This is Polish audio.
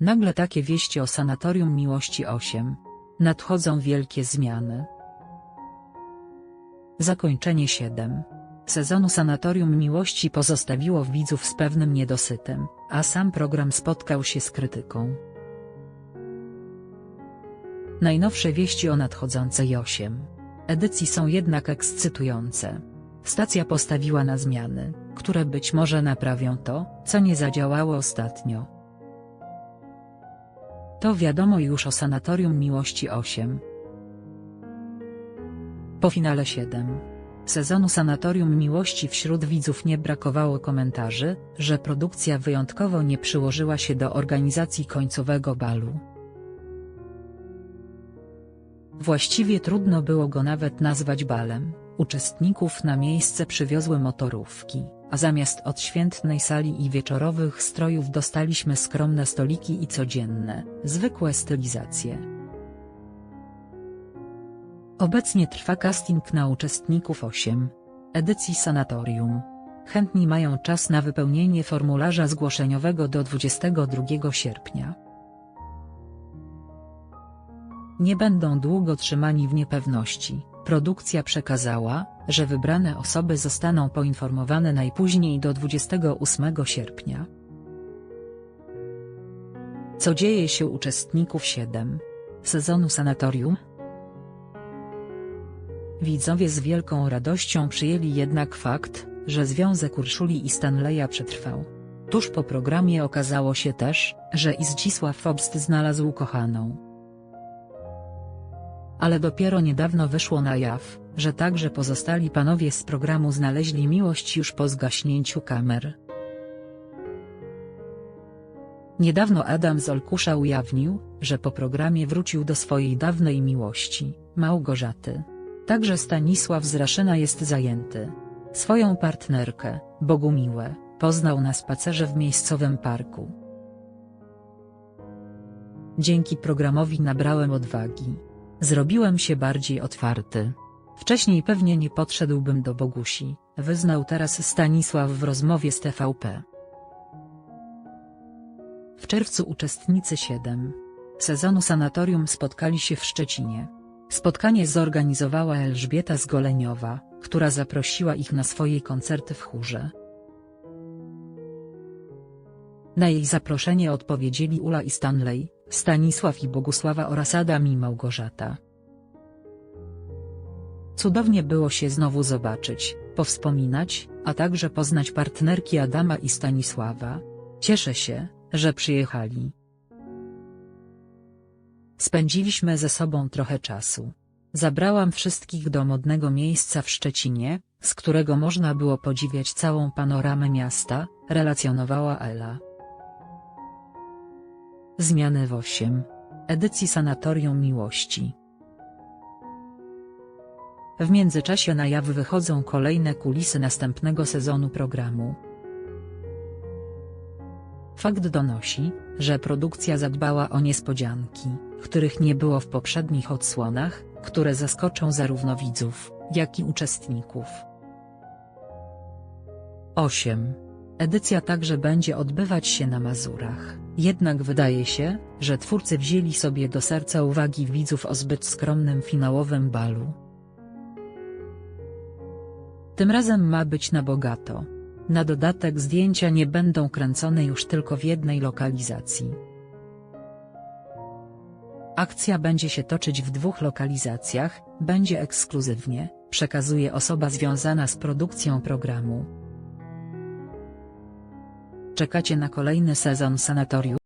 Nagle takie wieści o Sanatorium Miłości 8. Nadchodzą wielkie zmiany. Zakończenie 7. Sezonu Sanatorium Miłości pozostawiło widzów z pewnym niedosytem, a sam program spotkał się z krytyką. Najnowsze wieści o nadchodzącej 8. Edycji są jednak ekscytujące. Stacja postawiła na zmiany, które być może naprawią to, co nie zadziałało ostatnio. To wiadomo już o Sanatorium Miłości 8. Po finale 7 sezonu Sanatorium Miłości wśród widzów nie brakowało komentarzy, że produkcja wyjątkowo nie przyłożyła się do organizacji końcowego balu. Właściwie trudno było go nawet nazwać balem. Uczestników na miejsce przywiozły motorówki, a zamiast odświętnej sali i wieczorowych strojów dostaliśmy skromne stoliki i codzienne, zwykłe stylizacje. Obecnie trwa casting na uczestników 8 edycji sanatorium. Chętni mają czas na wypełnienie formularza zgłoszeniowego do 22 sierpnia. Nie będą długo trzymani w niepewności. Produkcja przekazała, że wybrane osoby zostaną poinformowane najpóźniej do 28 sierpnia. Co dzieje się uczestników 7 sezonu sanatorium? Widzowie z wielką radością przyjęli jednak fakt, że związek Urszuli i Stanleya przetrwał. Tuż po programie okazało się też, że i Zdzisław Fobst znalazł kochaną. Ale dopiero niedawno wyszło na jaw, że także pozostali panowie z programu znaleźli miłość już po zgaśnięciu kamer. Niedawno Adam z Olkusza ujawnił, że po programie wrócił do swojej dawnej miłości, Małgorzaty. Także Stanisław z Raszyna jest zajęty. Swoją partnerkę, Bogumiłę, poznał na spacerze w miejscowym parku. Dzięki programowi nabrałem odwagi. Zrobiłem się bardziej otwarty. Wcześniej pewnie nie podszedłbym do Bogusi, wyznał teraz Stanisław w rozmowie z TVP. W czerwcu uczestnicy 7 sezonu sanatorium spotkali się w Szczecinie. Spotkanie zorganizowała Elżbieta Zgoleniowa, która zaprosiła ich na swoje koncerty w chórze. Na jej zaproszenie odpowiedzieli Ula i Stanley, Stanisław i Bogusława oraz Adam i Małgorzata. Cudownie było się znowu zobaczyć, powspominać, a także poznać partnerki Adama i Stanisława. Cieszę się, że przyjechali. Spędziliśmy ze sobą trochę czasu. Zabrałam wszystkich do modnego miejsca w Szczecinie, z którego można było podziwiać całą panoramę miasta, relacjonowała Ela. Zmiany w 8. Edycji Sanatorium Miłości. W międzyczasie na jaw wychodzą kolejne kulisy następnego sezonu programu. Fakt donosi, że produkcja zadbała o niespodzianki, których nie było w poprzednich odsłonach, które zaskoczą zarówno widzów, jak i uczestników. 8. Edycja także będzie odbywać się na Mazurach, jednak wydaje się, że twórcy wzięli sobie do serca uwagi widzów o zbyt skromnym finałowym balu. Tym razem ma być na bogato. Na dodatek zdjęcia nie będą kręcone już tylko w jednej lokalizacji. Akcja będzie się toczyć w dwóch lokalizacjach, będzie ekskluzywnie, przekazuje osoba związana z produkcją programu. Czekacie na kolejny sezon sanatorium?